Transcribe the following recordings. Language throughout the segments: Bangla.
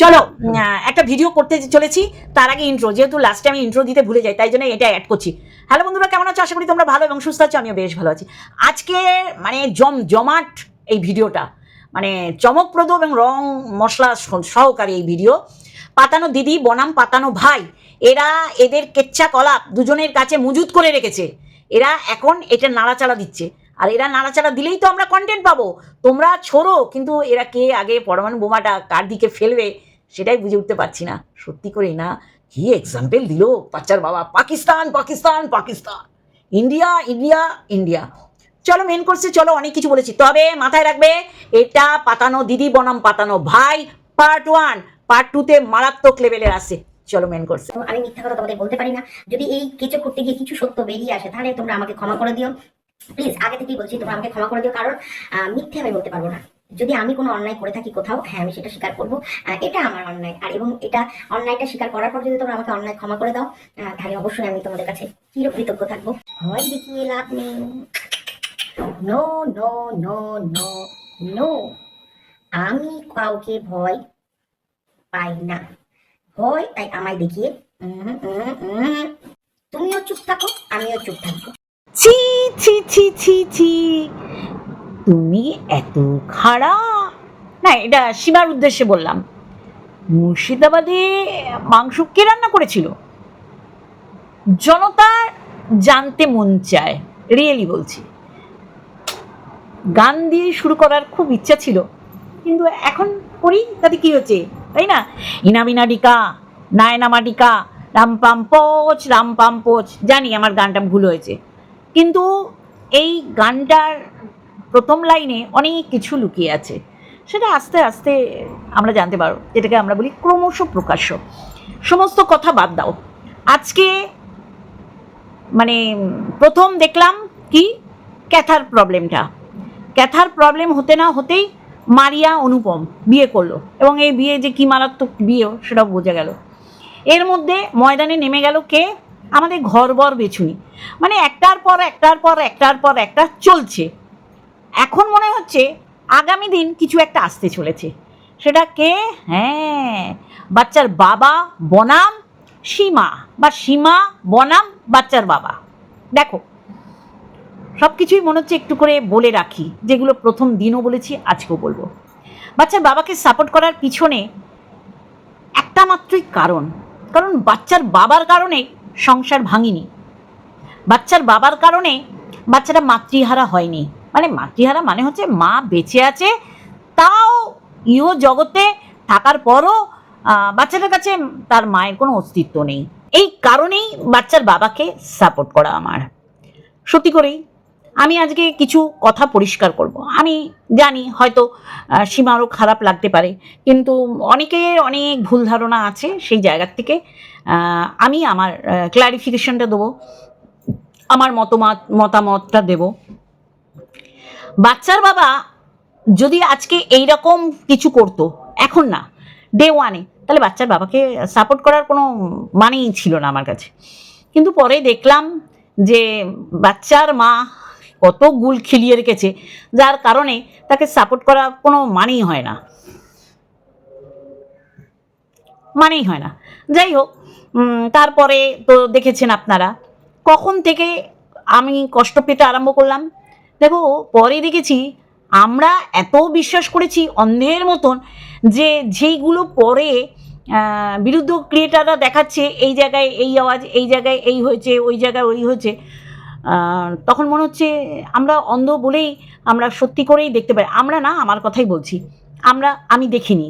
চলো একটা ভিডিও করতে চলেছি, তার আগে ইন্ট্রো যেহেতু লাস্টে আমি ইন্ট্রো দিতে ভুলে যাই, তাই জন্য এটা অ্যাড করছি। হ্যালো বন্ধুরা, কেমন আছো? আশা করি তোমরা ভালো এবং সুস্থ আছো, আমিও বেশ ভালো আছি। আজকে মানে জম, জমাট এই ভিডিওটা মানে চমকপ্রদ এবং রং মশলা সহকারী এই ভিডিও পাতানো দিদি, বনাম পাতানো ভাই, এরা এদের কেচ্ছা কলাপ দুজনের কাছে মজুত করে রেখেছে। এরা এখন এটা নাড়াচাড়া দিচ্ছে। আর এরা নাড়াচাড়া দিলেই তো আমরা কন্টেন্ট পাবো। তোমরা ছোড়ো, কিন্তু এরা কে আগে পরমাণু বোমাটা কার দিকে ফেলবে? সেটাই বুঝে উঠতে পারছি না। সত্যি করে না, কি এক্সাম্পল দিল বাচ্চার বাবা? Pakistan Pakistan Pakistan. India India India. চলো মেন কোর্সে চলো, অনেক কিছু বলেছি। তবে মাথায় রাখবে, এটা পাতানো দিদি, বনাম পাতানো ভাই পার্ট ওয়ান পার্ট টুতে মারাত্মক লেভেলের আসছে চলো মেন কোর্সে আমি মিথ্যা কথা তোমাদের বলতে পারি না। যদি এই কেঁচো করতে গিয়ে কিছু সত্য বেরিয়ে আসে, তাহলে তোমরা আমাকে ক্ষমা করে দিও। প্লিজ আগে থেকেই বলছি, তোমরা আমাকে ক্ষমা করে দিও, কারণ মিথ্যে আমি বলতে পারব না। যদি আমি কোনো অন্যায় করে থাকি কোথাও হ্যাঁ আমি সেটা স্বীকার করব। এটা আমার অন্যায়। আর এবং এটা অন্যায়টা স্বীকার করার পর যদি তোমরা আমাকে অন্যায় ক্ষমা করে দাও তাহলে অবশ্যই আমি তোমাদের কাছে চিরকৃতজ্ঞ থাকব। ভয় দেখিয়ে লাভ নেই। No no no no no আমি কাউকে ভয় পাই না। ভয় তাই আমায় দেখিয়ে। তুমিও চুপ থাকো, আমিও চুপ থাকব। ছি ছি ছি ছি ছি। তুমি এত খারাপ না, এটা সীমার উদ্দেশ্যে বললাম। মুর্শিদাবাদে মাংস কে রান্না করেছিল? জনতার জানতে মন চায় রিয়েলি বলছি। গান দিয়ে শুরু করার খুব ইচ্ছা ছিল, কিন্তু এখন করি, তাতে কি হচ্ছে? তাই না? ইনামিনা ডিকা নায়নামা ডিকা রামপাম পোচ রামপাম পোচ, জানি আমার গানটা ভুল হয়েছে। কিন্তু এই গানটার প্রথম লাইনে অনেক কিছু লুকিয়ে আছে। সেটা আস্তে আস্তে আমরা জানতে পারো যেটাকে আমরা বলি ক্রমশ প্রকাশ্য। সমস্ত কথা বাদ দাও। আজকে মানে প্রথম দেখলাম কি? ক্যাথার প্রবলেমটা। ক্যাথার প্রবলেম হতে না হতেই মারিয়া অনুপম বিয়ে করল এবং এই বিয়ে যে কি মারাত্মক বিয়ে সেটাও বোঝা গেল। এর মধ্যে ময়দানে নেমে গেল কে? আমাদের ঘরবর বেছুনি। মানে একটার পর একটার পর একটার পর একটা চলছে। এখন মনে হচ্ছে আগামী দিন কিছু একটা আসতে চলেছে। সেটা কে হ্যাঁ বাচ্চার বাবা বনাম সীমা বা সীমা বনাম বাচ্চার বাবা। দেখো সব কিছুই মনে হচ্ছে একটু করে বলে রাখি, যেগুলো প্রথম দিনও বলেছি, আজকেও বলব। বাচ্চার বাবাকে সাপোর্ট করার পিছনে একটা মাত্রই কারণ কারণ বাচ্চার বাবার কারণে সংসার ভাঙিনি। বাচ্চার বাবার কারণে বাচ্চাটা মাতৃহারা হয়নি। মানে মাতৃহারা মানে হচ্ছে মা বেঁচে আছে তাও ইহ জগতে থাকার পরও বাচ্চাটার কাছে তার মায়ের কোনো অস্তিত্ব নেই। এই কারণেই বাচ্চার বাবাকে সাপোর্ট করা আমার। সত্যি করেই আমি আজকে কিছু কথা পরিষ্কার করব। আমি জানি হয়তো আহ, সীমারও খারাপ লাগতে পারে কিন্তু অনেকের অনেক ভুল ধারণা আছে সেই জায়গার থেকে। আমি আমার ক্লারিফিকেশনটা দেবো আমার মতামত মতামতটা দেব। বাচ্চার বাবা যদি আজকে এই রকম কিছু করতো, এখন না ডে ওয়ানে তাহলে বাচ্চার বাবাকে সাপোর্ট করার কোনো মানেই ছিল না আমার কাছে। কিন্তু পরে দেখলাম যে বাচ্চার মা কত গুল খিলিয়ে রেখেছে, যার কারণে তাকে সাপোর্ট করা কোনো মানেই হয় না। মানেই হয় না। যাই হোক তারপরে তো দেখেছেন আপনারা, কখন থেকে আমি কষ্ট পেতে আরম্ভ করলাম? দেখো, পরে দেখেছি আমরা এত বিশ্বাস করেছি অন্ধের মতন যে যেইগুলো পরে বিরুদ্ধ ক্রিয়েটাররা দেখাচ্ছে, এই জায়গায় এই আওয়াজ, এই জায়গায় এই হয়েছে, ওই জায়গায় ওই হয়েছে তখন মনে হচ্ছে আমরা অন্ধ বলেই আমরা সত্যি করেই দেখতে পাই। আমরা না, আমার কথাই বলছি। আমরা, আমি দেখিনি।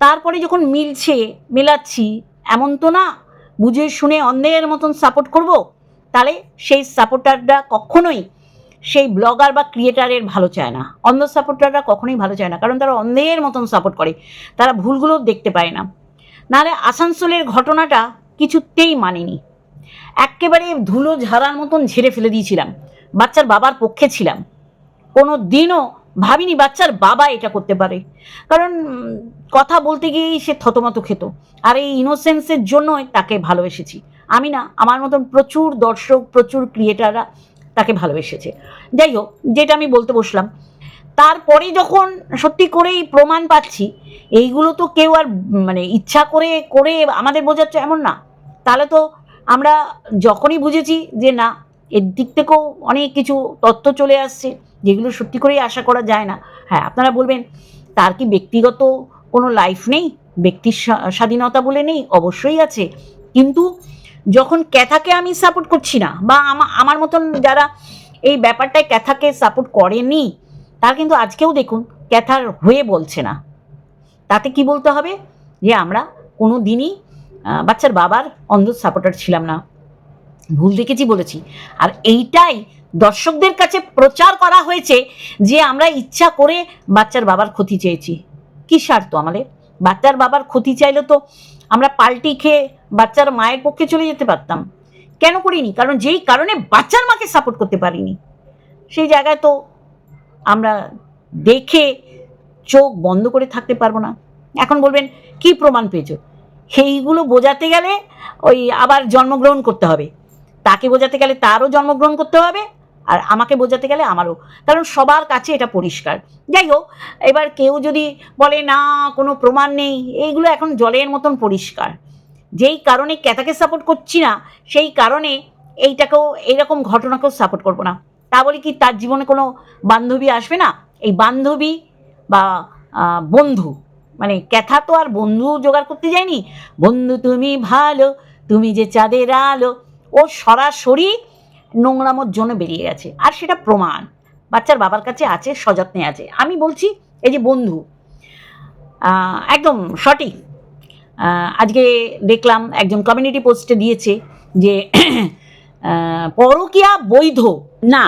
তারপরে যখন মিলছে, মেলাচ্ছি, এমন তো না, বুঝে শুনে অন্ধের মতন সাপোর্ট করব? তাহলে সেই সাপোর্টাররা কখনোই সেই ব্লগার বা ক্রিয়েটারের ভালো চায় না। অন্ধ সাপোর্টাররা কখনোই ভালো চায় না, কারণ তারা অন্ধের মতন সাপোর্ট করে। তারা ভুলগুলো দেখতে পায় না। নাহলে আসানসোলের ঘটনাটা কিছুতেই মানেনি। একেবারে ধুলো ঝাড়ার মতন ঝেড়ে ফেলে দিয়েছিলাম। বাচ্চার বাবার পক্ষে ছিলাম। কোনো দিনও ভাবিনি বাচ্চার বাবা এটা করতে পারে। কারণ কথা বলতে গিয়েই সে থতমত খেত। আর এই ইনোসেন্সের জন্যই তাকে ভালোবেসেছি। আমি না, আমার মতন প্রচুর দর্শক, প্রচুর ক্রিয়েটাররা তাকে ভালোবেসেছে। যাই হোক, যেটা আমি বলতে বসলাম, তারপরে যখন সত্যি করেই প্রমাণ পাচ্ছি, এইগুলো তো কেউ আর মানে ইচ্ছা করে করে আমাদের বোঝাচ্ছে এমন না। তাহলে তো আমরা যখনই বুঝেছি যে না, এর দিক থেকেও অনেক কিছু তথ্য চলে আসছে, যেগুলো সত্যি করেই আশা করা যায় না। হ্যাঁ আপনারা বলবেন, তার কি ব্যক্তিগত কোনো লাইফ নেই? ব্যক্তির স্বাধীনতা বলে নেই? অবশ্যই আছে। কিন্তু যখন ক্যাথাকে আমি সাপোর্ট করছি না, বা আমা- আমার মতন যারা এই ব্যাপারটায় ক্যাথাকে সাপোর্ট করেনি, তার কিন্তু আজকেও দেখুন ক্যাথার হয়ে বলছে না। তাতে কি বলতে হবে? যে আমরা কোনো দিনই বাচ্চার বাবার অন্ধ সাপোর্টার ছিলাম না। ভুল দেখেছি বলেছি। আর এইটাই দর্শকদের কাছে প্রচার করা হয়েছে যে আমরা ইচ্ছা করে বাচ্চার বাবার ক্ষতি চেয়েছি। কি স্বার্থ আমাদের? বাচ্চার বাবার ক্ষতি চাইলে তো আমরা পাল্টি খেয়ে বাচ্চার মায়ের পক্ষে চলে যেতে পারতাম। কেন করিনি? কারণ যেই কারণে বাচ্চার মাকে সাপোর্ট করতে পারিনি। সেই জায়গায় তো আমরা দেখে চোখ বন্ধ করে থাকতে পারব না। এখন বলবেন, কি প্রমাণ পেয়েছ? সেইগুলো বোঝাতে গেলে ওই আবার জন্মগ্রহণ করতে হবে। তাকে বোঝাতে গেলে তারও জন্মগ্রহণ করতে হবে। আর আমাকে বোঝাতে গেলে আমারও। কারণ সবার কাছে এটা পরিষ্কার। যাই হোক, এবার কেউ যদি বলে, না, কোনো প্রমাণ নেই। এইগুলো এখন জলের মতন পরিষ্কার। যেই কারণে ক্যাতাকে সাপোর্ট করছি না, সেই কারণে এইটাকেও, এইরকম ঘটনাকেও সাপোর্ট করব না। তা বলে কি তার জীবনে কোনো বান্ধবী আসবে না? এই বান্ধবী বা বন্ধু মানে ক্যাথা তো আর বন্ধু জোগাড় করতে যায়নি। বন্ধু তুমি ভালো, তুমি যে চাঁদের আলো। ও সরাসরি নোংরামোর জন্য বেরিয়ে গেছে। আর সেটা প্রমাণ। বাচ্চার বাবার কাছে আছে সযত্নে আছে। আমি বলছি এই যে বন্ধু একদম সঠিক। আজকে দেখলাম একজন কমিউনিটি পোস্টে দিয়েছে যে পরকীয়া বৈধ। না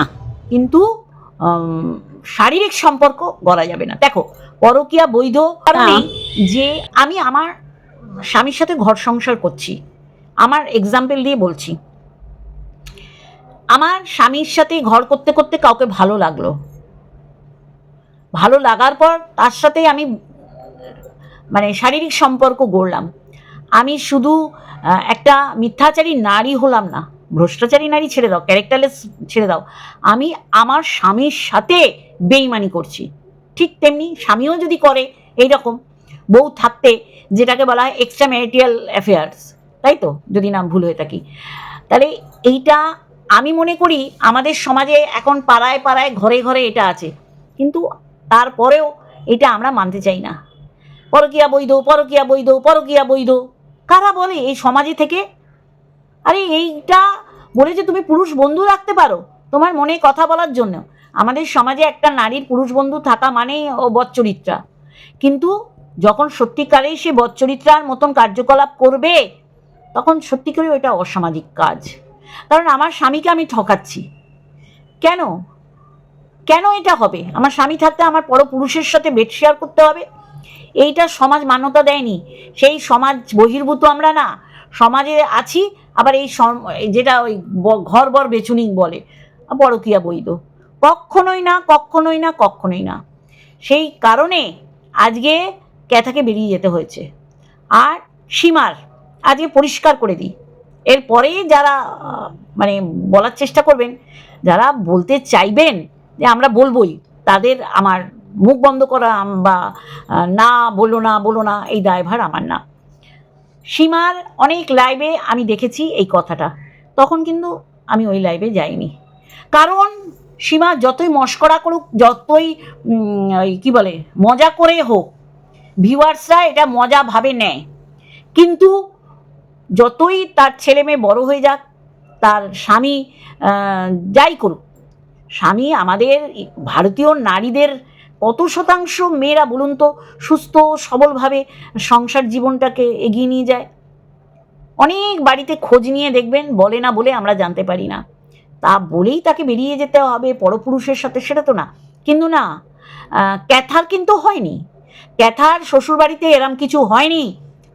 কিন্তু শারীরিক সম্পর্ক গড়া যাবে না। দেখো পরকীয়া বৈধ কারণে যে আমি আমার স্বামীর সাথে ঘর সংসার করছি। আমার এক্সাম্পল দিয়ে বলছি আমার স্বামীর সাথে ঘর করতে করতে কাউকে ভালো লাগল। ভালো লাগার পর তার সাথে আমি মানে শারীরিক সম্পর্ক গড়লাম। আমি শুধু একটা মিথ্যাচারী নারী হলাম না। ভ্রষ্টাচারী নারী ছেড়ে দাও, ক্যারেক্টারলেস ছেড়ে দাও। আমি আমার স্বামীর সাথে বেইমানি করছি। ঠিক তেমনি স্বামীও যদি করে এই রকম বউ থাকতে যেটাকে বলা হয় এক্সট্রা ম্যারিটিয়াল অ্যাফেয়ার্স তাই তো? যদি না ভুল হয়ে থাকি। তাহলে এইটা আমি মনে করি আমাদের সমাজে এখন পাড়ায় পাড়ায় ঘরে ঘরে এটা আছে। কিন্তু তারপরেও এটা আমরা মানতে চাই না। পরকিয়া বৈধ পরকিয়া বৈধ পরকিয়া বৈধ। কারা বলে এই সমাজে থেকে? আরে এইটা বলে যে তুমি পুরুষ বন্ধু রাখতে পারো তোমার মনে কথা বলার জন্য। আমাদের সমাজে একটা নারীর পুরুষ বন্ধু থাকা মানেই ও বচ্চরিত্রা। কিন্তু যখন সত্যিকারেই সে বচ্চরিত্রার মতন কার্যকলাপ করবে, তখন সত্যি করে ওইটা অসামাজিক কাজ। কারণ আমার স্বামীকে আমি ঠকাচ্ছি। কেন? কেন এটা হবে? আমার স্বামী থাকতে আমার পরপুরুষের সাথে বেড শেয়ার করতে হবে? এইটা সমাজ মান্যতা দেয়নি। সেই সমাজ বহির্ভূত আমরা না। সমাজে আছি, আবার এই যেটা ওই ঘর বর বেচুনি বলে, পরকিয়া বৈধ। কখনোই না কখনোই না কখনোই না। সেই কারণে আজকে ক্যাথাকে বেরিয়ে যেতে হয়েছে। আর সীমার, আজকে পরিষ্কার করে দিই। এরপরে যারা মানে বলার চেষ্টা করবেন, যারা বলতে চাইবেন যে আমরা বলবই, তাদের আমার মুখ বন্ধ করা বা না বলো না বলো না, এই দায়ভার আমার না। সীমার অনেক লাইভে আমি দেখেছি এই কথাটা। তখন কিন্তু আমি ওই লাইভে যাইনি। কারণ সীমা যতই মস্করা করুক, যতই ওই কী বলে, মজা করে হোক ভিউয়ার্সরা এটা মজা ভাবে নেয়। কিন্তু যতই তার ছেলে মেয়ে বড় হয়ে যাক, তার স্বামী যাই করুক, স্বামী আমাদের ভারতীয় নারীদের কত শতাংশ মেয়েরা বলুন তো সুস্থ, সবলভাবে সংসার জীবনটাকে এগিয়ে নিয়ে যায়। অনেক বাড়িতে খোঁজ নিয়ে দেখবেন, বলে না বলে আমরা জানতে পারি না। তা বলেই তাকে বেরিয়ে যেতে হবে পরপুরুষের সাথে, সেটা তো না। কিন্তু না ক্যাথার কিন্তু হয়নি। ক্যাথার শ্বশুরবাড়িতে এরম কিছু হয়নি।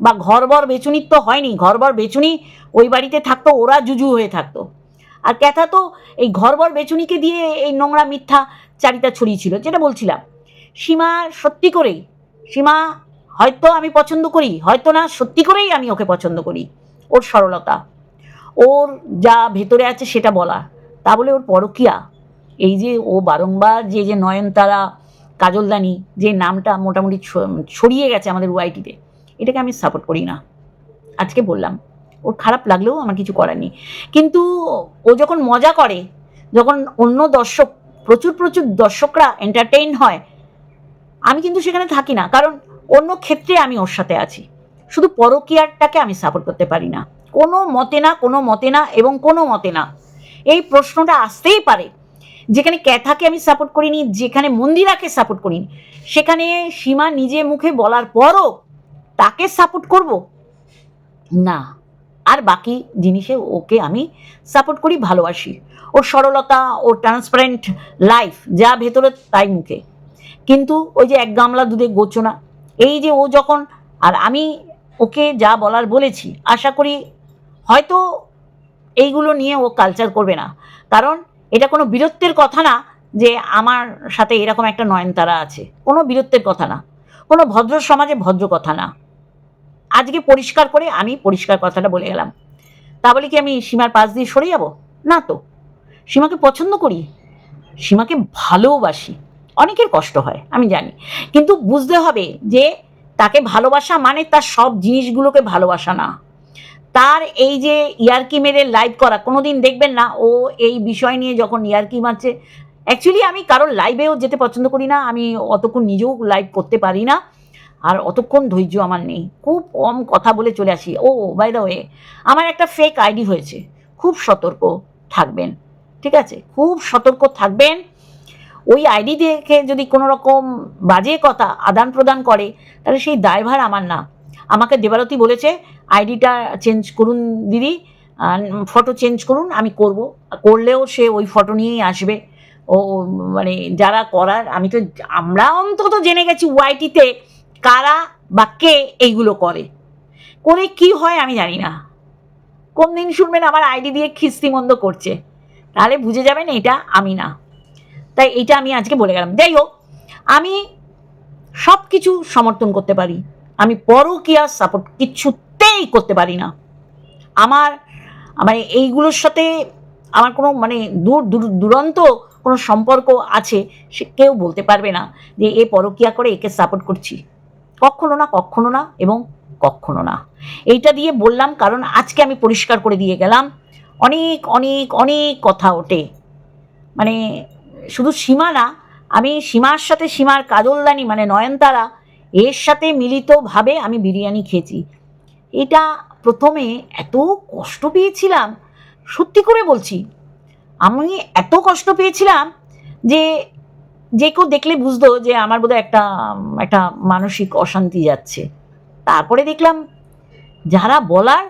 বা ঘরবর বেচুনির তো হয়নি, ঘরবর বেচুনি ওই বাড়িতে থাকতো, ওরা জুজু হয়ে থাকতো। আর ক্যাথা তো এই ঘরবর বেচুনিকে দিয়ে এই নোংরা মিথ্যা চারিতা ছড়িয়েছিল, যেটা বলছিলাম। সীমা সত্যি করেই, সীমা হয়তো আমি পছন্দ করি, হয়তো না, সত্যি করেই আমি ওকে পছন্দ করি, ওর সরলতা। ওর যা ভেতরে আছে সেটা বলা, তা বলে ওর পরকিয়া। এই যে ও বারংবার যে যে নয়নতারা, কাজলদানি, যে নামটা মোটামুটি ছড়িয়ে গেছে আমাদের ওয়াইটিতে এটাকে আমি সাপোর্ট করি না। আজকে বললাম। ওর খারাপ লাগলেও আমার কিছু করার নেই। কিন্তু ও যখন মজা করে, যখন অন্য দর্শক, প্রচুর প্রচুর দর্শকরা এন্টারটেইন হয়, আমি কিন্তু সেখানে থাকি না। কারণ অন্য ক্ষেত্রে আমি ওর সাথে আছি। শুধু পরকীয়ারটাকে আমি সাপোর্ট করতে পারি না। কোনো মতে না, কোনো মতে না এবং কোনো মতে না। এই প্রশ্নটা আসতেই পারে। যেখানে ক্যাথাকে আমি সাপোর্ট করিনি, যেখানে মন্দিরাকে সাপোর্ট করিনি, সেখানে সীমা নিজে মুখে বলার পরও তাকে সাপোর্ট করব? না। আর বাকি জিনিসে ওকে আমি সাপোর্ট করি, ভালোবাসি। ওর সরলতা, ওর ট্রান্সপারেন্ট লাইফ যা ভেতরে তাই মুখে। কিন্তু ওই যে এক গামলা দুধে গোচনা এই যে ও যখন, আর আমি ওকে যা বলার বলেছি, আশা করি হয়তো এইগুলো নিয়ে ও কালচার করবে না। কারণ এটা কোনো বীরত্বের কথা না যে আমার সাথে এরকম একটা নয়নতারা আছে। কোনো বীরত্বের কথা না। কোনো ভদ্র সমাজে ভদ্র কথা না। আজকে পরিষ্কার করে আমি পরিষ্কার কথাটা বলে গেলাম। তা বলে কি আমি সীমার পাশ দিয়ে সরে যাব? না তো। সীমাকে পছন্দ করি। সীমাকে ভালোবাসি। অনেকের কষ্ট হয়, আমি জানি। কিন্তু বুঝতে হবে যে তাকে ভালোবাসা মানে তার সব জিনিসগুলোকে ভালোবাসা না। তার এই যে ইয়ারকি মেরে লাইভ করা, কোনোদিন দেখবেন না, ও এই বিষয় নিয়ে যখন ইয়ারকি মারছে। অ্যাকচুয়ালি আমি কারোর লাইভেও যেতে পছন্দ করি না, আমি অতক্ষণ নিজেও লাইভ করতে পারি না। আর অতক্ষণ ধৈর্য আমার নেই। খুব কম কথা বলে চলে আসি। ও বাই দ্য ওয়ে আমার একটা ফেক আইডি হয়েছে। খুব সতর্ক থাকবেন, ঠিক আছে? খুব সতর্ক থাকবেন। ওই আইডি দেখে যদি কোনো রকম বাজে কথা আদান প্রদান করে, তাহলে সেই দায়ভার আমার না। আমাকে দেবারতী বলেছে আইডিটা চেঞ্জ করুন দিদি ফটো চেঞ্জ করুন, আমি করব। করলেও সে ওই ফটো নিয়েই আসবে। ও মানে যারা করার, আমি তো, আমরা অন্তত জেনে গেছি ওয়াইটিতে কারা বা কে এইগুলো করে? করে কি হয় আমি জানি না। কোন দিন শুনবেন আমার আইডি দিয়ে খিস্তিমন্দ করছে। তাহলে বুঝে যাবেন এটা আমি না। তাই এটা আমি আজকে বলে গেলাম। যাই হোক, আমি সব কিছু সমর্থন করতে পারি। আমি পরকীয়া সাপোর্ট কিচ্ছুতেই করতে পারি না। আমার মানে এইগুলোর সাথে আমার কোনো মানে দূর, দূর- দুরন্ত কোনো সম্পর্ক আছে, সে কেউ বলতে পারবে না যে এ পরকীয়া করে একে সাপোর্ট করছি। কখনো না কখনো না এবং কখনো না। এইটা দিয়ে বললাম কারণ আজকে আমি পরিষ্কার করে দিয়ে গেলাম। অনেক অনেক অনেক কথা ওঠে। মানে শুধু সীমা না, আমি সীমার সাথে সীমার কাজলদানি মানে নয়নতারা, এর সাথে মিলিতভাবে আমি বিরিয়ানি খেয়েছি। এটা প্রথমে এত কষ্ট পেয়েছিলাম, সত্যি করে বলছি, আমি এত কষ্ট পেয়েছিলাম যে যে কেউ দেখলে বুঝতো যে আমার বোধহয় একটা একটা মানসিক অশান্তি যাচ্ছে। তারপরে দেখলাম, যারা বলার,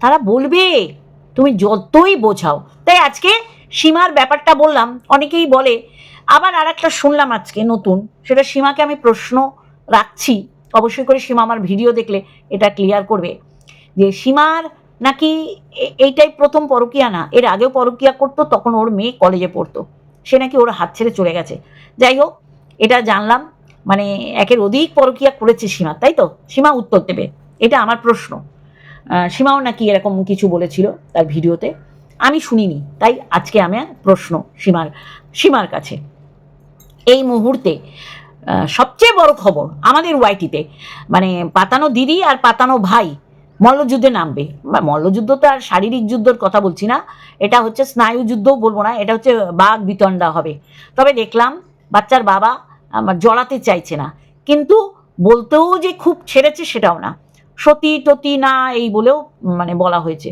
তারা বলবে। তুমি যতই বোঝাও। তাই আজকে সীমার ব্যাপারটা বললাম, অনেকেই বলে, আবার আর একটা শুনলাম আজকে নতুন, সেটা সীমাকে আমি প্রশ্ন রাখছি। অবশ্যই করে সীমা আমার ভিডিও দেখলে এটা ক্লিয়ার করবে। যে সীমার নাকি এইটাই প্রথম পরকিয়া না, এর আগেও পরকিয়া করতো, তখন ওর মেয়ে কলেজে পড়তো। সে নাকি ওর হাত ছেড়ে চলে গেছে। যাই হোক, এটা জানলাম। মানে একের অধিক পরকিয়া করেছে সীমা, তাই তো? সীমা উত্তর দেবে। এটা আমার প্রশ্ন। সীমাও নাকি এরকম কিছু বলেছিল তার ভিডিওতে। আমি শুনিনি, তাই আজকে আমি প্রশ্ন সীমার সীমার কাছে। এই মুহূর্তে সবচেয়ে বড় খবর আমাদের ওয়াইটিতে মানে পাতানো দিদি আর পাতানো ভাই মল্লযুদ্ধে নামবে। মল্লযুদ্ধ তো আর শারীরিক যুদ্ধর কথা বলছি না। এটা হচ্ছে স্নায়ু যুদ্ধও বলব না, এটা হচ্ছে বাঘ বিতণ্ডা হবে। তবে দেখলাম বাচ্চার বাবা আমার জড়াতে চাইছে না। কিন্তু বলতেও যে খুব ছেড়েছে সেটাও না। সতী টতি না এই বলেও মানে বলা হয়েছে।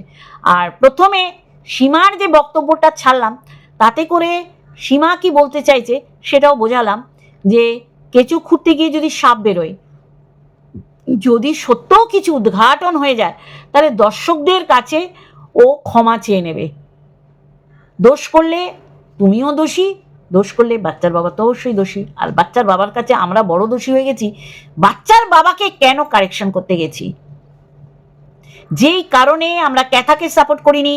আর প্রথমে সীমার যে বক্তব্যটা ছাড়লাম, তাতে করে সীমা কি বলতে চাইছে সেটাও বোঝালাম যে কেঁচু খুঁড়তে গিয়ে যদি সাপ বেরোয় যদি সত্যও কিছু উদ্ঘাটন হয়ে যায়, তাহলে দর্শকদের কাছে ও ক্ষমা চেয়ে নেবে। দোষ করলে তুমিও দোষী, দোষ করলে বাচ্চার বাবা তো অবশ্যই দোষী। আর বাচ্চার বাবার কাছে আমরা বড় দোষী হয়ে গেছি, বাচ্চার বাবাকে কেন কারেকশন করতে গেছি? যেই কারণে আমরা ক্যাথাকে সাপোর্ট করিনি,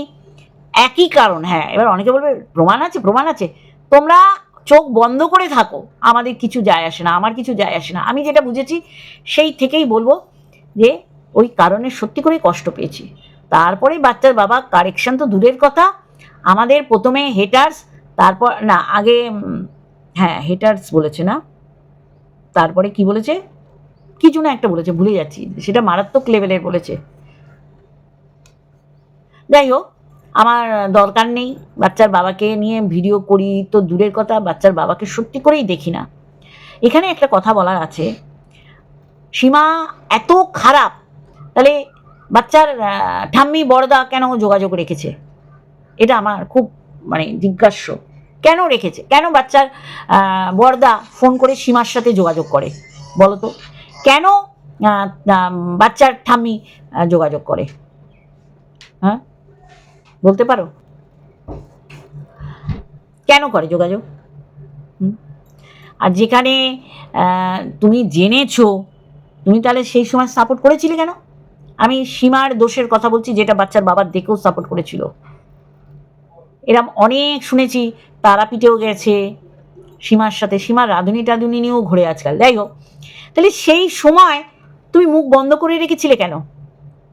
একই কারণ হ্যাঁ এবার অনেকে বলবে, প্রমাণ আছে প্রমাণ আছে। তোমরা চোখ বন্ধ করে থাকো। আমাদের কিছু যায় আসে না, আমার কিছু যায় আসে না। আমি যেটা বুঝেছি, সেই থেকেই বলব যে ওই কারণে সত্যি করে কষ্ট পেয়েছি। তারপরে বাচ্চার বাবা কারেকশন তো দূরের কথা। আমাদের প্রথমে হেটার্স তারপর, না, আগে হ্যাঁ হেটার্স বলেছে না। তারপরে কি বলেছে? কিছু না একটা বলেছে, ভুলে যাচ্ছি। সেটা মারাত্মক লেভেলের বলেছে। যাই হোক আমার দরকার নেই। বাচ্চার বাবাকে নিয়ে ভিডিও করি তো দূরের কথা, বাচ্চার বাবাকে সত্যি করেই দেখি না। এখানে একটা কথা বলার আছে। সীমা এত খারাপ, তাহলে বাচ্চার ঠাম্মি, বড়দা কেন যোগাযোগ রেখেছে? এটা আমার খুব মানে জিজ্ঞাস্য। কেন রেখেছে? কেন বাচ্চার বড়দা ফোন করে সীমার সাথে যোগাযোগ করে? বলো তো। কেন বাচ্চার ঠাম্মি যোগাযোগ করে? হ্যাঁ? বলতে পারো? কেন করে যোগাযোগ? আর যেখানে তুমি জেনেছো, তুমি তাহলে সেই সময় সাপোর্ট করেছিলে কেন? আমি সীমার দোষের কথা বলছি, যেটা বাচ্চার বাবার দেখেও সাপোর্ট করেছিল। এরম অনেক শুনেছি, তারাপীঠেও গেছে, সীমার সাথে, সীমার রাঁধুনি টাধুনি নিয়েও ঘুরে আজকাল। যাই হোক, তাহলে সেই সময় তুমি মুখ বন্ধ করে রেখেছিলে কেন?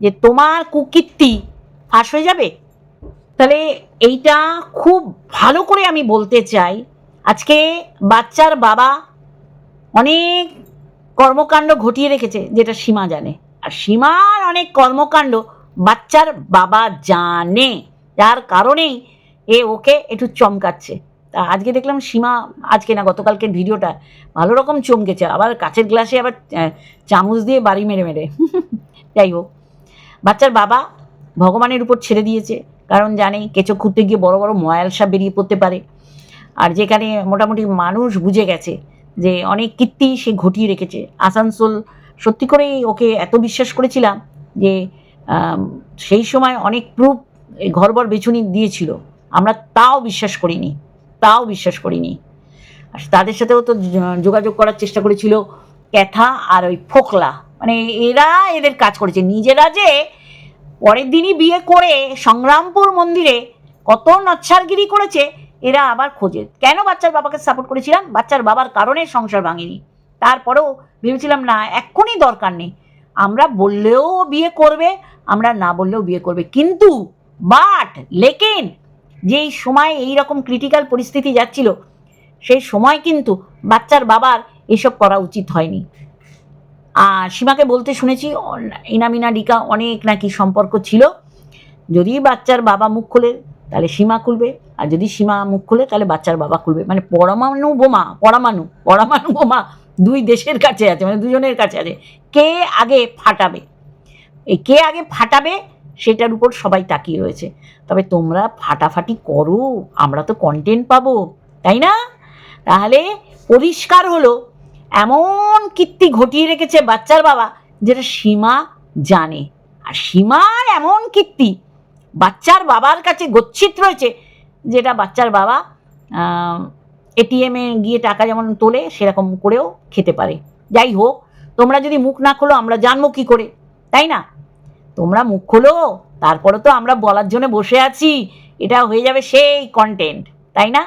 যে তোমার কুকীর্তি ফাঁস হয়ে যাবে? তাহলে এইটা খুব ভালো করে আমি বলতে চাই। আজকে বাচ্চার বাবা অনেক কর্মকাণ্ড ঘটিয়ে রেখেছে, যেটা সীমা জানে। আর সীমার অনেক কর্মকাণ্ড বাচ্চার বাবা জানে। যার কারণেই এ ওকে একটু চমকাচ্ছে। তা আজকে দেখলাম সীমা, আজকে না, গতকালকের ভিডিওটা ভালো রকম চমকেছে। আবার কাছের গ্লাসে আবার চামচ দিয়ে বাড়ি মেরে মেরে। যাই হোক, বাচ্চার বাবা ভগবানের উপর ছেড়ে দিয়েছে। কারণ জানে কেঁচো খুঁড়তে গিয়ে বড় বড় ময়ালসা বেরিয়ে পড়তে পারে। আর যেখানে মোটামুটি মানুষ বুঝে গেছে যে অনেক কীর্তি সে ঘটিয়ে রেখেছে। আসানসোল সত্যি করেই ওকে এত বিশ্বাস করেছিলাম যে সেই সময় অনেক প্রুফ ঘরবর বেছুনি দিয়েছিল। আমরা তাও বিশ্বাস করিনি, তাও বিশ্বাস করিনি। আর তাদের সাথেও তো যোগাযোগ করার চেষ্টা করেছিল ক্যাথা আর ওই ফোকলা। মানে এরা এদের কাজ করেছে। নিজেরা যে পরের দিনই বিয়ে করে সংগ্রামপুর মন্দিরে কত নচ্ছারগিরি করেছে, এরা আবার খোঁজে। কেন বাচ্চার বাবাকে সাপোর্ট করেছিলাম? বাচ্চার বাবার কারণে সংসার ভাঙেনি। তারপরেও ভেবেছিলাম, না, এক্ষুনি দরকার নেই। আমরা বললেও বিয়ে করবে, আমরা না বললেও বিয়ে করবে। কিন্তু বাট লেকিন যেই সময় এই রকম ক্রিটিক্যাল পরিস্থিতি যাচ্ছিল, সেই সময় কিন্তু বাচ্চার বাবার এসব করা উচিত হয়নি। আর সীমাকে বলতে শুনেছি, ইনামিনা ডিকা অনেক নাকি সম্পর্ক ছিল। যদি বাচ্চার বাবা মুখ খোলে, তাহলে সীমা খুলবে। আর যদি সীমা মুখ খোলে, তাহলে বাচ্চার বাবা খুলবে। মানে পরমাণু বোমা, পরমাণু পরমাণু বোমা দুই দেশের কাছে আছে মানে দুজনের কাছে আছে। কে আগে ফাটাবে? এই কে আগে ফাটাবে, সেটার উপর সবাই তাকিয়ে রয়েছে। তবে তোমরা ফাটাফাটি করো, আমরা তো কন্টেন্ট পাবো, তাই না? তাহলে পরিষ্কার হলো এমন কীর্তি ঘটিয়ে রেখেছে বাচ্চার বাবা যেটা সীমা জানে। আর সীমার এমন কীর্তি বাচ্চার বাবার কাছে গচ্ছিত রয়েছে যেটা বাচ্চার বাবা এটিএমে গিয়ে টাকা যেমন তোলে, সেরকম করেও খেতে পারে। যাই হোক, তোমরা যদি মুখ না খোলো, আমরা জানব কি করে, তাই না? তোমরা মুখ খোলো, তারপরে তো আমরা বলার জন্য বসে আছি, এটা হয়ে যাবে সেই কন্টেন্ট তাই না?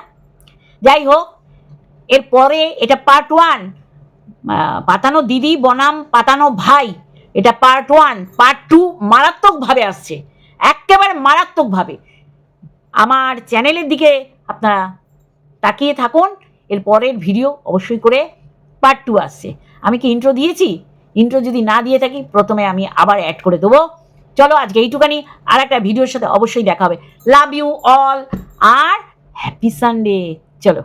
যাই হোক, এরপরে এটা পার্ট ওয়ান পাতানো দিদি, বনাম, পাতানো ভাই, এটা পার্ট ওয়ান পার্ট টু মারাত্মকভাবে আসছে, একেবারে মারাত্মকভাবে। আমার চ্যানেলের দিকে আপনারা তাকিয়ে থাকুন, এর পরের ভিডিও অবশ্যই করে পার্ট টু আসছে। আমি কি ইন্ট্রো দিয়েছি? ইন্ট্রো যদি না দিয়ে থাকি, প্রথমে আমি আবার অ্যাড করে দেবো। চলো আজকে এইটুকানি আর একটা ভিডিওর সাথে অবশ্যই দেখা হবে। লাভ ইউ অল আর হ্যাপি সানডে চলো।